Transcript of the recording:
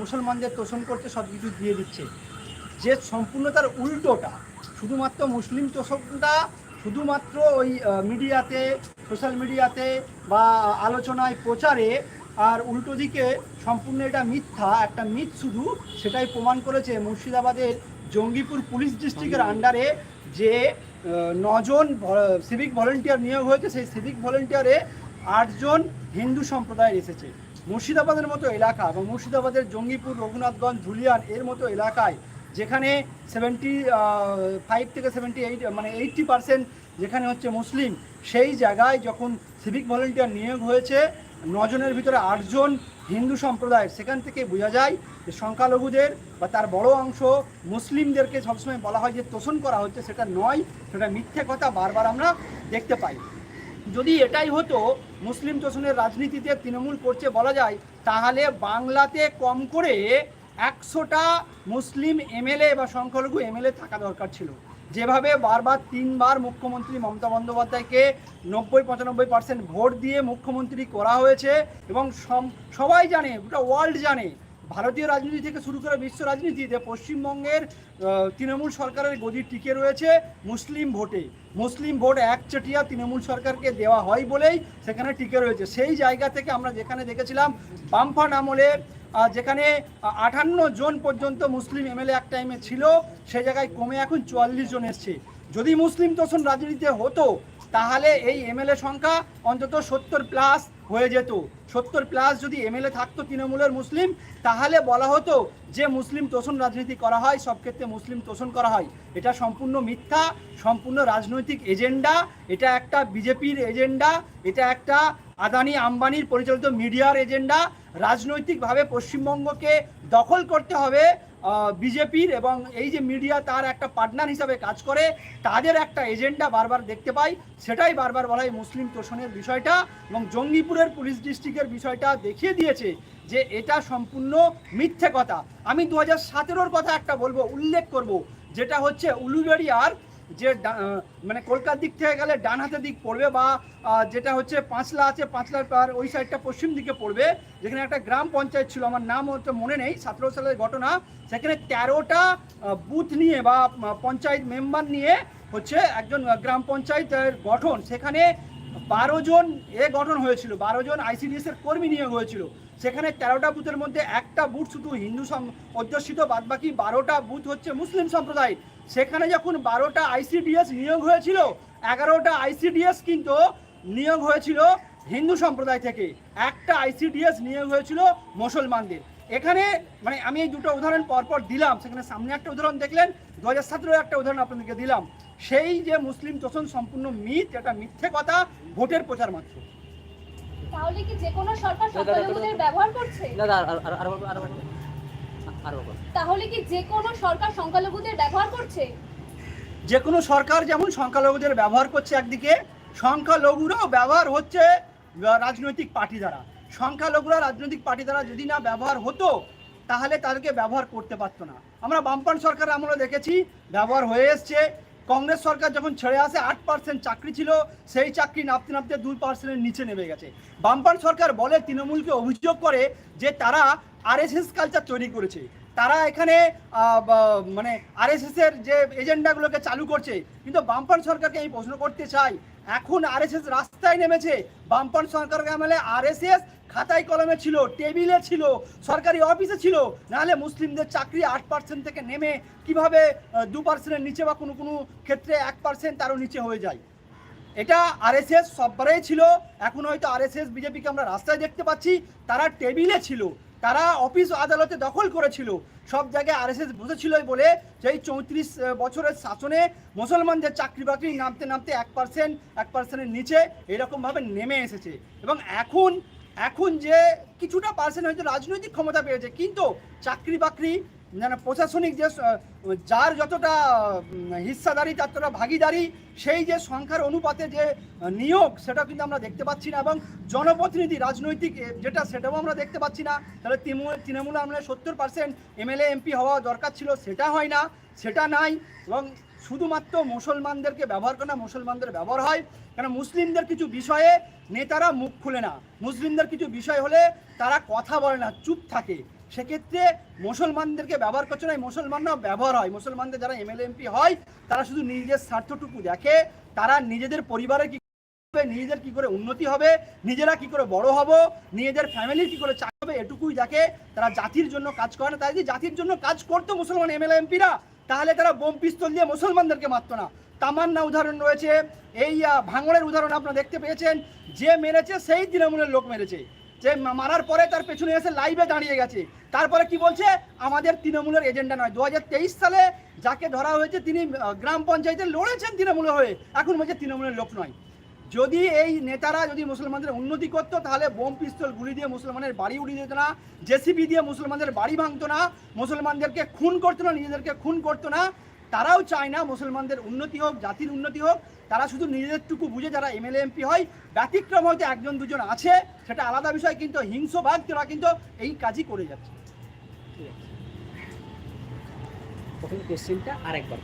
মুসলমানদের তোষণ করতে সব কিছু দিয়ে দিচ্ছে। যে সম্পূর্ণ তার উল্টোটা, শুধুমাত্র মুসলিম তোষণটা শুধুমাত্র ওই মিডিয়াতে, সোশ্যাল মিডিয়াতে বা আলোচনায় প্রচারে, আর উল্টো দিকে সম্পূর্ণ এটা মিথ্যা, একটা মিথ শুধু, সেটাই প্রমাণ করেছে মুর্শিদাবাদের জঙ্গিপুর পুলিশ ডিস্ট্রিক্টের আন্ডারে যে নজন সিভিক ভলেন্টিয়ার নিয়োগ হয়েছে, সেই সিভিক ভলেন্টিয়ারে আটজন হিন্দু সম্প্রদায়ের এসেছে। মুর্শিদাবাদের মতো এলাকা এবং মুর্শিদাবাদের জঙ্গিপুর, রঘুনাথগঞ্জ, ধুলিয়ান এর মতো এলাকায় যেখানে সেভেন্টি ফাইভ থেকে সেভেন্টি এইট মানে এইটটি পার্সেন্ট যেখানে হচ্ছে মুসলিম, সেই জায়গায় যখন সিভিক ভলেন্টিয়ার নিয়োগ হয়েছে, নজনের ভিতরে আটজন হিন্দু সম্প্রদায়ের, সেখান থেকে বোঝা যায় যে সংখ্যালঘুদের বা তার বড় অংশ মুসলিমদেরকে সবসময় বলা হয় যে তোষণ করা হচ্ছে, সেটা নয়, সেটা মিথ্যে কথা বারবার আমরা দেখতে পাই। যদি এটাই হতো, মুসলিম তোষণের রাজনীতিতে তৃণমূল করছে বলা যায়, তাহলে বাংলাতে কম করে একশোটা মুসলিম এমএলএ বা সংখ্যালঘু এমএলএ থাকা দরকার ছিল। যেভাবে বারবার তিনবার মুখ্যমন্ত্রী মমতা বন্দ্যোপাধ্যায়কে নব্বই পঁচানব্বই পার্সেন্ট ভোট দিয়ে মুখ্যমন্ত্রী করা হয়েছে এবং সবাই জানে, গোটা ওয়ার্ল্ড জানে ভারতীয় রাজনীতি থেকে শুরু করে বিশ্ব রাজনীতিতে পশ্চিমবঙ্গের তৃণমূল সরকারের গদি টিকে রয়েছে মুসলিম ভোটে। মুসলিম ভোট একচটিয়া তৃণমূল সরকারকে দেওয়া হয় বলেই সেখানে টিকে রয়েছে। সেই জায়গা থেকে আমরা যেখানে দেখেছিলাম বামফান আমলে যেখানে আটান্ন জন পর্যন্ত মুসলিম এমএলএ এক টাইমে ছিল, সে জায়গায় কমে এখন চুয়াল্লিশ জন এসছে। যদি মুসলিম তোষণ রাজনীতিতে হতো, তাহলে এই এমএলএ সংখ্যা অন্তত সত্তর প্লাস হয়ে যেত। সত্তর প্লাস যদি এমএলএ থাকতো তৃণমূলের মুসলিম, তাহলে বলা হতো যে মুসলিম তোষণ রাজনীতি করা হয়, সব ক্ষেত্রে মুসলিম তোষণ করা হয়। এটা সম্পূর্ণ মিথ্যা, সম্পূর্ণ রাজনৈতিক এজেন্ডা, এটা একটা বিজেপির এজেন্ডা, এটা একটা আদানি আম্বানির পরিচালিত মিডিয়ার এজেন্ডা। রাজনৈতিকভাবে পশ্চিমবঙ্গকে দখল করতে হবে বিজেপির এবং এই যে মিডিয়া তার একটা পার্টনার হিসাবে কাজ করে, তাদের একটা এজেন্ডা বারবার দেখতে পাই। সেটাই বারবার বলা হয় মুসলিম তোষণের বিষয়টা এবং জঙ্গিপুরের পুলিশ ডিস্ট্রিক্টের বিষয়টা দেখিয়ে দিয়েছে যে এটা সম্পূর্ণ মিথ্যে কথা। আমি দু হাজার সতেরোর কথা একটা বলব, উল্লেখ করব, যেটা হচ্ছে উলুবেড়িয়ার যে মানে কলকাতার দিক থেকে গেলে ডান হাতের দিক পড়বে বা যেটা হচ্ছে পাঁচলা আছে পাঁচলার পার ওই সাইডটা পশ্চিম দিকে পড়বে। যেখানে একটা গ্রাম পঞ্চায়েত ছিল, আমার নাম হচ্ছে মনে নেই, সতেরো সালের ঘটনা। সেখানে তেরোটা বুথ নিয়ে বা পঞ্চায়েত মেম্বার নিয়ে হচ্ছে একজন গ্রাম পঞ্চায়েতের গঠন। সেখানে বারো জন এ গঠন হয়েছিল, বারো জন আইসিডিএস এর কর্মী নিয়োগ হয়েছিল। সেখানে তেরোটা বুথের মধ্যে একটা বুথ শুধু হিন্দু অধ্যুষিত বাদ বাকি বারোটা বুথ হচ্ছে মুসলিম সম্প্রদায়। সেখানে যখন বারোটা আইসিডিএস নিয়োগ হয়েছিল, এগারোটা আইসিডিএস কিন্তু নিয়োগ হয়েছিল হিন্দু সম্প্রদায় থেকে। একটা আইসিডিএস নিয়োগ হয়েছিল মুসলমানদের। এখানে মানে আমি এই দুটো উদাহরণ পরপর দিলাম। সেখানে সামনে একটা উদাহরণ দেখলেন, দু হাজার সতেরো একটা উদাহরণ আপনাদেরকে দিলাম। সেই যে মুসলিম তোষণ সম্পূর্ণ মিথ, এটা মিথ্যে কথা, ভোটের প্রচার মাত্র। তাহলে কি যে কোনো সরকার সংখ্যালঘুদের ব্যবহার করছে? দাদা আর আর আর আর আর আর তাহলে কি যে কোনো সরকার সংখ্যালঘুদের ব্যবহার করছে? যে কোনো সরকার যেমন সংখ্যালঘুদের ব্যবহার করছে একদিকে সংখ্যালঘুরাও ব্যবহার হচ্ছে রাজনৈতিক পার্টি দ্বারা। সংখ্যালঘুরা রাজনৈতিক পার্টি দ্বারা যদি না ব্যবহার হতো তাহলে তাদেরকে ব্যবহার করতে পারতো না। আমরা বামপান সরকার আমরা দেখেছি ব্যবহার হয়ে এসছে। কংগ্রেস সরকার যখন ছেড়ে আসে, আট পার্সেন্ট চাকরি ছিল, সেই চাকরি নাপতে নাপতে দুই পার্সেন্টের নিচে নেমে গেছে। বামপান সরকার বলে, তৃণমূলকে অভিযোগ করে যে তারা আরএসএস কালচার তৈরি করেছে। তারা এখানে মানে আর আরএসএসের যে এজেন্ডাগুলোকে চালু করছে, কিন্তু বামপান সরকারকে আমি প্রশ্ন করতে চাই এখন আরএসএস রাস্তায় নেমেছে। বামপান সরকারকে আমলে আরএসএস খাতায় কলমে ছিল, টেবিলে ছিল, সরকারি অফিসে ছিল। নাহলে মুসলিমদের চাকরি আট পার্সেন্ট থেকে নেমে কীভাবে দু পার্সেন্টের নিচে বা কোনো কোনো ক্ষেত্রে এক পার্সেন্ট তারও নিচে হয়ে যায়। এটা আরএসএস সববারেই ছিল। এখন হয়তো আরএসএস বিজেপিকে আমরা রাস্তায় দেখতে পাচ্ছি, তারা টেবিলে ছিল। তারা অফিস আদালতে দখল করেছিল। সব জায়গায় আরএসএস বসেছিল বলে সেই চৌত্রিশ বছরের শাসনে মুসলমানদের চাকরি বাকরি নামতে নামতে এক পার্সেন্ট, এক পার্সেন্টের নিচে এরকমভাবে নেমে এসেছে। এবং এখন এখন যে কিছুটা পার্সেন্ট হয়তো রাজনৈতিক ক্ষমতা পেয়েছে, কিন্তু চাকরি বাকরি মানে প্রশাসনিক যে যার যতটা হিস্সাদারি ততটা ভাগিদারি, সেই যে সংখ্যার অনুপাতে যে নিয়োগ সেটা কিন্তু আমরা দেখতে পাচ্ছি না এবং জনপ্রতিনিধি, রাজনৈতিক যেটা সেটাও আমরা দেখতে পাচ্ছি না। তাহলে তৃণমূল তৃণমূল আমলে সত্তর পার্সেন্ট এমএলএ, এমপি হওয়া দরকার ছিল, সেটা হয় না, সেটা নাই এবং শুধুমাত্র মুসলমানদেরকে ব্যবহার করে না, মুসলমানদের ব্যবহার হয়। কেন মুসলিমদের কিছু বিষয়ে নেতারা মুখ খুলে না। মুসলিমদের কিছু বিষয় হলে তারা কথা বলে না, চুপ থাকে। সেক্ষেত্রে মুসলমানদেরকে ব্যবহার করছে না মুসলমানরাও ব্যবহার হয়। মুসলমানদের যারা এমএলএ এমপি হয়, তারা শুধু নিজের স্বার্থটুকু দেখে, তারা নিজেদের পরিবারের কি নিজেদের কি করে উন্নতি হবে, নিজেরা কি করে বড় হব, নিজেদের ফ্যামিলি কি করে চাক হবে, এটুকুই দেখে তারা জাতির জন্য কাজ করে না। তাই যদি জাতির জন্য কাজ করতো মুসলমান এমএলএ এমপিরা তাহলে তারা বোম পিস্তল দিয়ে মুসলমানদেরকে মারতো না। তামান্না উদাহরণ রয়েছে, এই ভাঙড়ের উদাহরণ আপনারা দেখতে পেয়েছেন, যে মেরেছে সেই তৃণমূলের লোক মেরেছে। যে মারার পরে তার পেছনে এসে লাইভে দাঁড়িয়ে গেছে। তারপরে কি বলছে? আমাদের তৃণমূলের এজেন্ডা নয়। দু সালে যাকে ধরা হয়েছে, তিনি গ্রাম পঞ্চায়েতে লড়েছেন তৃণমূলের হয়ে। এখন বলছে তৃণমূলের লোক নয়। যদি এই নেতারা যদি মুসলমানদের উন্নতি করতো, তাহলে বোম পিস্তল গুলি দিয়ে মুসলমানের বাড়ি উড়িয়ে দিত না, জেসিবি দিয়ে মুসলমানদের বাড়ি ভাঙতো না, মুসলমানদেরকে খুন করতো না, নিজেদেরকে খুন করতো না। তারাও চায় না মুসলমানদের উন্নতি হোক, জাতির উন্নতি হোক। তারা শুধু নিজেদেরটুকু বুঝে যারা এমএলএ, এমপি হয়, ব্যতিক্রম হয়তো একজন, দুজন আছে। সেটা আলাদা বিষয়, কিন্তু হিংস্রভাগ তারা কিন্তু এই কাজই করে যাচ্ছে। ঠিক আছে কোশ্চেনটা আরেকবার